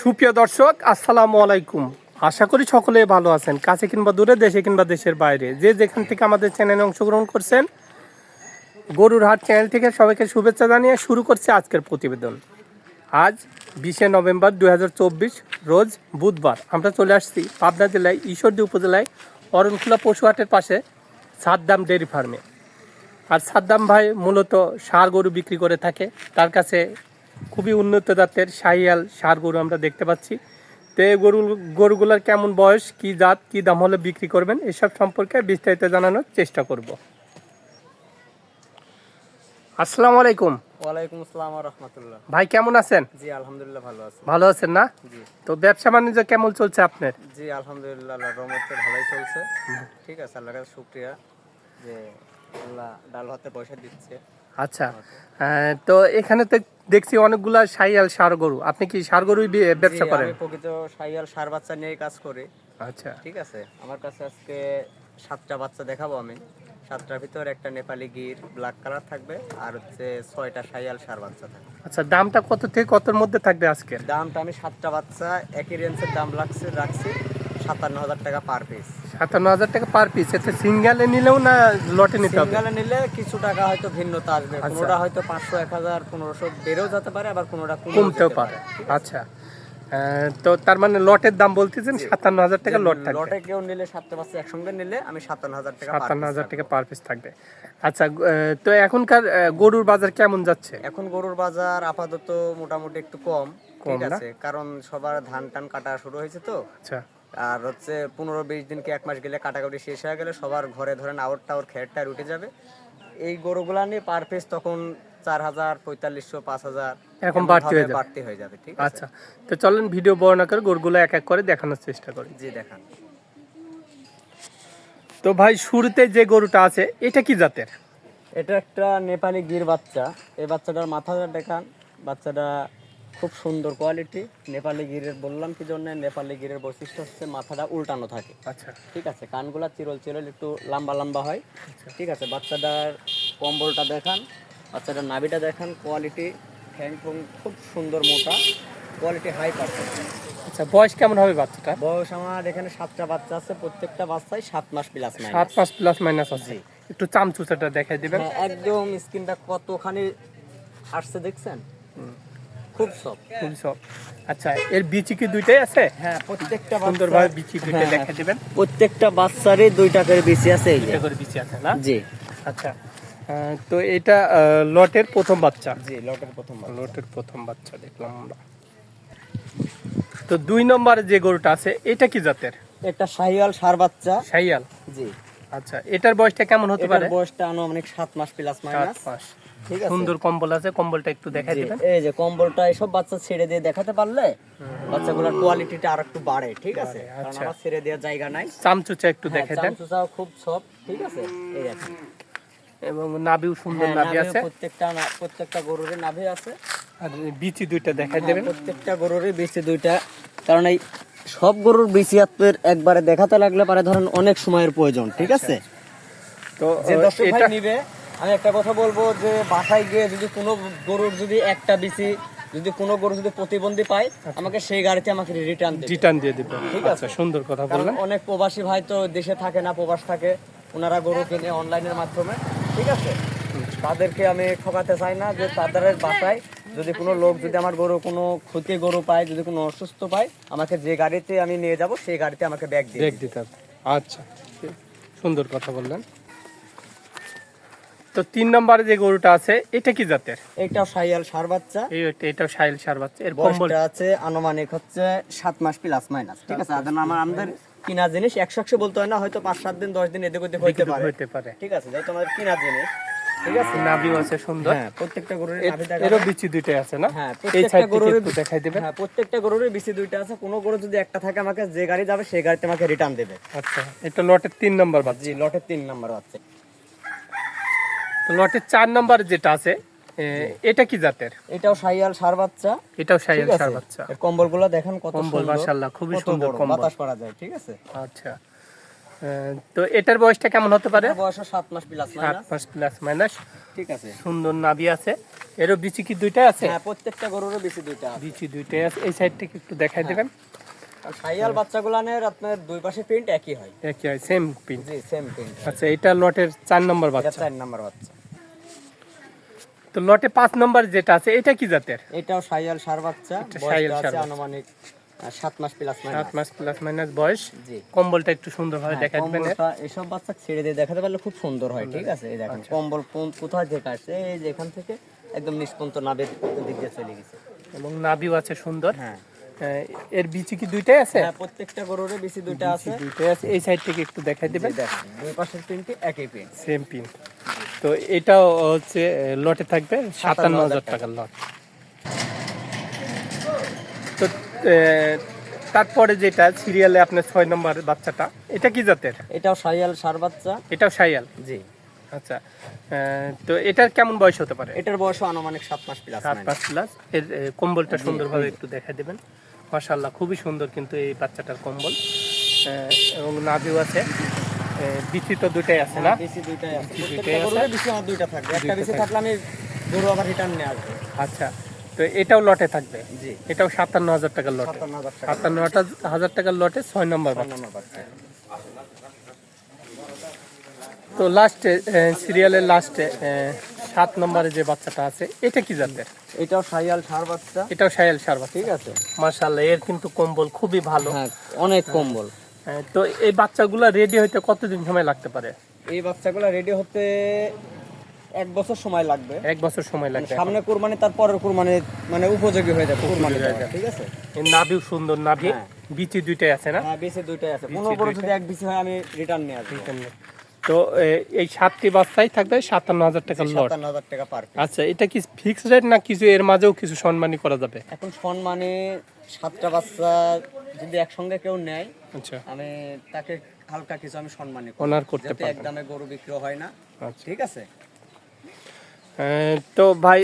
সুপ্রিয় দর্শক, আসসালামু আলাইকুম। আশা করি সকলে ভালো আছেন, কাছে কিংবা দূরে, দেশে কিংবা দেশের বাইরে। যে যেখান থেকে আমাদের চ্যানেলে অংশগ্রহণ করছেন, গরুর হাট চ্যানেল থেকে সবাইকে শুভেচ্ছা জানিয়ে শুরু করছে আজকের প্রতিবেদন। আজ বিশে নভেম্বর দু হাজার চব্বিশ, রোজ বুধবার। আমরা চলে আসছি পাবনা জেলায়, ঈশ্বরদী উপজেলায়, অরণখোলা পশু হাটের পাশে সাদ্দাম ডেয়ারি ফার্মে। আর সাদ্দাম ভাই মূলত ষাঁড় গরু বিক্রি করে থাকে, তার কাছে খুবই উন্নত জাতের শাহিয়াল ষাঁড় গরু আমরা দেখতে পাচ্ছি। তো এই গরু গরুগুলোর কেমন বয়স কি জাত কি দাম হলে বিক্রি করবেন এসব সম্পর্কে বিস্তারিত জানানোর চেষ্টা করব। আসসালামু আলাইকুম। ওয়ালাইকুম আসসালাম রহমতুল্লাহ। ভাই কেমন আছেন? জি আলহামদুলিল্লাহ ভালো আছি। ভালো আছেন না? জি। তো ব্যবসা বাণিজ্য কেমন চলছে আপনার? জি আলহামদুলিল্লাহ আল্লাহ রহমতে ভালোই চলছে। ঠিক আছে আল্লাহর কাছে শুক্রিয়া যে আল্লাহ ডাল ভাতে পয়সা দিচ্ছে। আচ্ছা তো এখানে তো দেখছি অনেকগুলা শাহিয়াল ষাঁড় গরু। আপনি কি ষাঁড় গরুই ব্যবসা করেন? আমি প্রকৃত সাইয়াল সার বাচ্চা নিয়ে কাজ করি। আচ্ছা। ঠিক আছে? আমার কাছে আজকে সাতটা বাচ্চা দেখাবো আমি। সাতটার ভিতর একটা নেপালি গির ব্ল্যাক কালার থাকবে আর হচ্ছে ছয়টা সাইয়াল সার বাচ্চা থাকবে। আচ্ছা দামটা কত থেকে কতর মধ্যে থাকবে আজকে দামটা আমি সাতটা বাচ্চা একই রেঞ্জের দাম লাগছে রাখছি সাতান্ন হাজার টাকা পার পিস সাতান্ন হাজার টাকা পার পিস এটা সিঙ্গেলে নিলেও না লটে নিতে হবে? সিঙ্গেলে নিলে কিছু টাকা হয়তো ভিন্নতা আসবে। আচ্ছা। কোনোটা হয়তো পাঁচশো এক হাজার পনেরোশো বেড়েও যেতে পারে আবার কোনোটা কমতেও পারে। আচ্ছা। তো তার মানে লটের দাম বলতেছেন সাতান্ন হাজার টাকা লট থাকবে। লটে কেউ নিলে সাতটা একসঙ্গে নিলে আমি সাতান্ন হাজার টাকা সাতান্ন হাজার টাকা পার পিস থাকবে। আচ্ছা তো এখনকার গরুর বাজার কেমন যাচ্ছে? এখন গরুর বাজার আপাতত মোটামুটি একটু কম ঠিক আছে। কারণ সবার ধান টান কাটা শুরু হয়েছে তো। আচ্ছা। আর হচ্ছে পনেরো বিশ দিন কি এক মাস গেলে কাটাকাটি শেষ হয়ে গেলে সবার ঘরে ধরেন আউট টাওয়ার টায়ার উঠে যাবে। এই গরুগুলা নিয়ে পার পিস তখন চার হাজার পঁয়তাল্লিশশো পাঁচ হাজার এরকম বাড়তি হয়ে যাবে। বাড়তি হয়ে যাবে ঠিক আছে? আচ্ছা তো চলেন ভিডিও বর্ণনা করে গরুগুলো এক এক করে দেখানোর চেষ্টা করি। জি দেখান। তো ভাই শুরুতে যে গরুটা আছে এটা কি জাতের? এটা একটা নেপালি গির বাচ্চা। এই বাচ্চাটার মাথাটা দেখান বাচ্চাটা খুব সুন্দর কোয়ালিটি নেপালি গিরের বললাম কি জন্য নেপালি গিরের বৈশিষ্ট্য হচ্ছে মাথাটা উল্টানো থাকে। আচ্ছা। ঠিক আছে কানগুলা চিরল চিরল একটু লম্বা লম্বা হয়। ঠিক আছে বাচ্চাটার কম্বলটা দেখান বাচ্চাটার নাভিটা দেখান কোয়ালিটি ফ্যান খুব সুন্দর মোটা কোয়ালিটি হাই পার্সেন্ট আচ্ছা বয়স কেমন হবে বাচ্চাটা বয়স আমার এখানে সাতটা বাচ্চা আছে প্রত্যেকটা বাচ্চাই সাত মাস প্লাস নাই সাত মাস প্লাস মাইনাস আছে। একটু চামচুচাটা দেখাই দিবেন। হ্যাঁ, একদম স্কিনটা কতখানি আসছে দেখছেন? খুব সব সব আচ্ছা এর বিচি কি দুইটাই আছে? হ্যাঁ প্রত্যেকটা সুন্দরভাবে বিচি দুইটা হ্যাঁ, দেখা দিবেন। প্রত্যেকটা বাচ্চারই দুইটা করে বেশি আছে দুইটা করে বিচি আছে না? জি। আচ্ছা তো এটা লটের প্রথম বাচ্চা। জি লটের প্রথম লটের প্রথম বাচ্চা দেখলাম আমরা। তো দুই নম্বরে যে গরুটা আছে এটা কি জাতের? একটা শাহিওয়াল সার বাচ্চা। শাইয়াল জি। আচ্ছা এটার বয়সটা কেমন হতে পারে? বয়সটা আনুমানিক সাত মাস প্লাস সাত মাইনাস মাস। ঠিক আছে সুন্দর কম্বল আছে কম্বলটা একটু দেখাই দিবেন। এই যে কম্বলটা এইসব বাচ্চা ছেড়ে দিয়ে দেখাতে পারলে বাচ্চাগুলোর কোয়ালিটিটা আর একটু বাড়ে ঠিক আছে? কারণ আচ্ছা। আমার ছেড়ে দেওয়ার জায়গা নাই। চামচুচা একটু হ্যাঁ, দেখাই দেন। চামচুচাও খুব সব ঠিক আছে? এই দেখেন। এবং নাভিও সুন্দর হ্যাঁ, নাভি আছে। প্রত্যেকটা প্রত্যেকটা গরুরই নাভি আছে। আর বিচি দুইটা দেখাই হ্যাঁ, দেবেন। প্রত্যেকটা গরুরই বিচি দুইটা। কারণ এই সব গরুর বিচি আপনার একবারে দেখাতে লাগলে পারে ধরেন অনেক সময়ের প্রয়োজন ঠিক আছে? তো যে দর্শক ভাই নিবে আমি একটা কথা বলব যে বাসায় গিয়ে যদি কোনো গরুর যদি একটা বিসি যদি কোনো গরু যদি প্রতিবন্ধী পায় আমাকে সেই গাড়িতে আমাকে রিটার্ন রিটার্ন দিয়ে দিবেন ঠিক আচ্ছা আছে। সুন্দর কথা বললেন। অনেক প্রবাসী ভাই তো দেশে থাকে না প্রবাস থাকে ওনারা গরু কিনে অনলাইনের মাধ্যমে। ঠিক আছে? তাদেরকে আমি ঠকাতে চাই না যে তাদের বাসায় যদি কোনো লোক যদি আমার গরু কোনো ক্ষতি গরু পায় যদি কোনো অসুস্থ পায় আমাকে যে গাড়িতে আমি নিয়ে যাব সেই গাড়িতে আমাকে ব্যাগ দিয়ে দেখ দিতে হবে। আচ্ছা ঠিক। সুন্দর কথা বললেন। তো তিন নম্বরে যে গরুটা আছে এটা কি জাতের? সাইয়াল সার বাচ্চা। এই এটাও সাইল সার বাচ্চা। এর বয়সটা আছে আনুমানিক হচ্ছে সাত মাস প্লাস মাইনাস ঠিক আছে? আর আমার আমাদের কিনা জিনিস একশো একশো বলতে হয় না হয়তো পাঁচ সাত দিন দশ দিন এদিক ওদিক হইতে পারে। হইতে পারে। ঠিক আছে যেহেতু আমাদের কিনা জিনিস ঠিক আছে? নাভিও আছে সুন্দর। হ্যাঁ প্রত্যেকটা গরুর নাভি দেখা এরও বিচি দুইটাই আছে না? হ্যাঁ প্রত্যেকটা গরুর দেখাই হ্যাঁ প্রত্যেকটা গরুরই বিসি দুইটা আছে। কোনো গরু যদি একটা থাকে আমাকে যে গাড়ি যাবে সেই গাড়িতে আমাকে রিটার্ন দেবে। আচ্ছা এটা লটের তিন নম্বর বাচ্চা। জি লটের তিন নাম্বার আছে তো লটের চার নম্বর যেটা আছে এটা কি জাতের? এটাও সাইয়াল সার বাচ্চা। এটাও ঠিক সার বাচ্চা। কম্বলগুলো দেখেন কত কম্বল মাশাআল্লাহ খুবই সুন্দর কম্বল। বাতাস পড়া যায় ঠিক আছে? আচ্ছা। তো এটার বয়সটা কেমন হতে পারে? বয়স সাত মাস প্লাস মাইনাস মাস প্লাস মাইনাস ঠিক আছে। সুন্দর নাভি আছে। এরও বিচি কি দুইটাই আছে? হ্যাঁ প্রত্যেকটা গরুরও বেশি দুইটা আছে। বিচি দুইটাই আছে। এই সাইড থেকে একটু দেখাই দেবেন। বাচ্চাগুলানের আপনার দুই পাশে প্রিন্ট একই হয়। একই হয় সেম পিন জি সেম প্রিন্ট আচ্ছা এটা লটের চার নম্বর বাচ্চা। চার নাম্বার বাচ্চা। তো লটে পাঁচ নম্বর যেটা আছে এটা কি জাতের? এটাও সাইয়াল সার বাচ্চা আনুমানিক সাত মাস প্লাস সাত মাইনাস মাস প্লাস মাইনাস বয়স। কম্বলটা একটু সুন্দরভাবে হ্যাঁ, এসব বাচ্চা ছেড়ে দিয়ে দেখাতে পারলে খুব সুন্দর হয় ঠিক আছে? এই দেখেন আচ্ছা। কম্বল কোন- কোথায় থেকে আসছে এই যে এখান থেকে একদম নিষ্পন্ত নাবের দিক দিয়ে চলে গেছে। এবং নাভিও আছে সুন্দর। হ্যাঁ। এর বিচি কি দুইটাই আছে? হ্যাঁ প্রত্যেকটা গরুরে বেশি দুইটা আছে। দুইটাই আছে। এই সাইড থেকে একটু দেখাই দুই পাশের প্রিন্টই একই প্রিন্ট সেম পিন তো এটাও হচ্ছে লটে থাকবে সাতান্ন হাজার টাকার লট। তো তারপরে যেটা সিরিয়ালে আপনার ছয় নম্বর বাচ্চাটা এটা কি জাতের? এটাও সাইয়াল সার বাচ্চা। এটাও সাইয়াল? জি। আচ্ছা তো এটার কেমন বয়স হতে পারে? এটার বয়স আনুমানিক সাত মাস প্লাস সাত পাঁচ প্লাস এর কম্বলটা সুন্দরভাবে একটু দেখা দেবেন। মাশাল্লাহ খুবই সুন্দর কিন্তু এই বাচ্চাটার কম্বল। এবং নাভিও আছে। বিচি তো দুটাই আছে না? আছে। আছে। গরুরে আমার দুইটা থাকবে। একটা বেশি থাকলে আমি গরু আবার রিটার্ন নিয়ে আসব। আচ্ছা তো এটাও লটে থাকবে? জি। এটাও সাতান্ন হাজার টাকার লটে। সাতান্ন হাজার টাকার লটে ছয় নম্বর নম্বর বাচ্চা। তো লাস্টে সিরিয়ালের লাস্টে সাত নম্বরে যে বাচ্চাটা আছে এটা কি জাতের? এটাও সাইয়াল সার বাচ্চা। এটাও সায়াল সার বাচ্চা। ঠিক আছে। মার্শাল্লাহ এর কিন্তু কম্বল খুবই ভালো। হ্যাঁ অনেক কম্বল। তো এই বাচ্চাগুলো রেডি হইতে কতদিন সময় লাগতে পারে? এই বাচ্চাগুলো রেডি হতে এক বছর সময় লাগবে। এক বছর সময় মানে লাগবে। সামনে কোরবানি তার পরের কোরবানি মানে উপযোগী হয়ে যাবে কোরবানি হয়ে ঠিক আছে? এর নাভিও সুন্দর নাভি হ্যাঁ। বিচি দুইটাই আছে না? হ্যাঁ বেশি দুইটাই আছে। পনেরো যদি এক বেশি হয় আমি রিটার্ন নিয়ে আসব। এখানে। তো এই সাতটি বাচ্চাই থাকবে সাতান্ন হাজার টাকার লট। হাজার টাকা পার আচ্ছা এটা কি ফিক্সড রেট না কিছু এর মাঝেও কিছু সম্মানী করা যাবে? এখন সম্মানে সাতটা বাচ্চা যদি একসঙ্গে কেউ নেয় আচ্ছা। আমি তাকে হালকা কিছু আমি সম্মানী। অনার করতে যাতে পারবেন একদমে গরু বিক্রি হয় না। আচ্ছা। ঠিক আছে? তো ভাই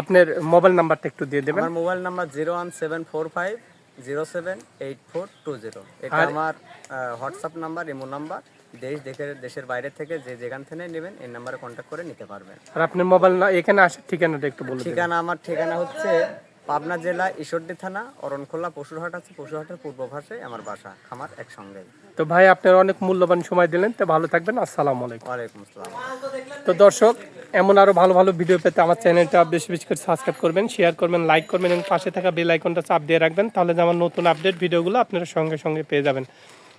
আপনার মোবাইল নাম্বারটা একটু দিয়ে দেবেন। আমার mobile number zero one seven four five zero seven eight four two zero. এটা আমার হোয়াটসঅ্যাপ নাম্বার ইমো নাম্বার। দেশ দেশের দেশের বাইরে থেকে যে যেখান থেকে নেবেন এই নাম্বারে কন্ট্যাক্ট করে নিতে পারবেন। আর আপনার মোবাইল না এখানে আসার ঠিকানাটা একটু বলে দেবেন ঠিকানা আমার ঠিকানা হচ্ছে পাবনা জেলা ঈশ্বরদী থানা অরণখোলা পশুরহাট আছে পশুরহাটের পূর্ব ভাষে আমার বাসা খামার একসঙ্গে। তো ভাই আপনার অনেক মূল্যবান সময় দিলেন তো ভালো থাকবেন আসসালামু আলাইকুম। ওয়ালাইকুম আসসালাম। তো দর্শক এমন আরও ভালো ভালো ভিডিও পেতে আমার চ্যানেলটা বেশি বেশি করে সাবস্ক্রাইব করবেন শেয়ার করবেন লাইক করবেন এবং পাশে থাকা বেল আইকনটা চাপ দিয়ে রাখবেন তাহলে আমার নতুন আপডেট ভিডিওগুলো আপনারা সঙ্গে সঙ্গে পেয়ে যাবেন।